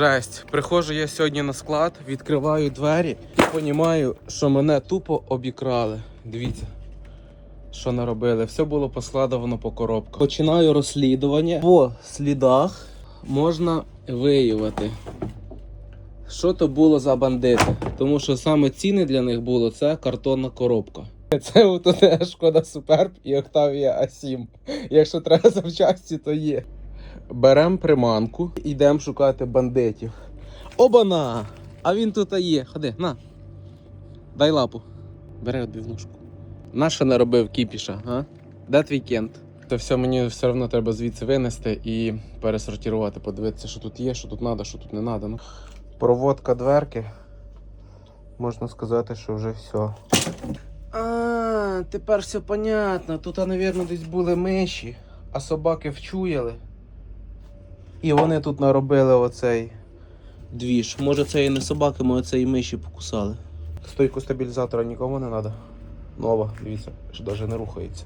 Жесть. Приходжу я сьогодні на склад, відкриваю двері і розумію, що мене тупо обікрали. Дивіться, що наробили. Все було поскладовано по коробках. Починаю розслідування. По слідах можна виявити, що то було за бандити. Тому що саме ціни для них було це картонна коробка. Це от шкода Суперб і Octavia A7. Якщо треба запчасті, то є. Беремо приманку, йдемо шукати бандитів. Обана! А він тут є. Ходи, на. Дай лапу. Бери одбивнушку. Наша не робив кіпіша, а? Де твій кент? Це все мені все одно треба звідси винести і пересортувати, подивитися, що тут є, що тут треба, що тут не треба. Ну. Проводка дверки. Можна сказати, що вже все. А, тепер все понятно. Тут, мабуть, десь були миші, а собаки вчуяли. І вони тут наробили оцей двіж. Може це і не собаки, може це і миші покусали. Стойку стабілізатора нікому не треба. Нова, дивіться, що навіть не рухається.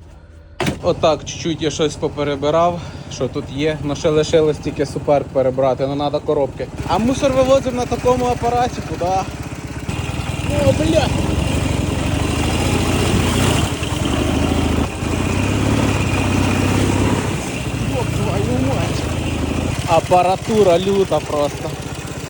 Отак, чуть-чуть я щось поперебирав, що тут є. Ну ще лишилось тільки супер перебрати, не треба коробки. А мусор вивозив на такому апараті, куди? О, блядь! Апаратура люта просто.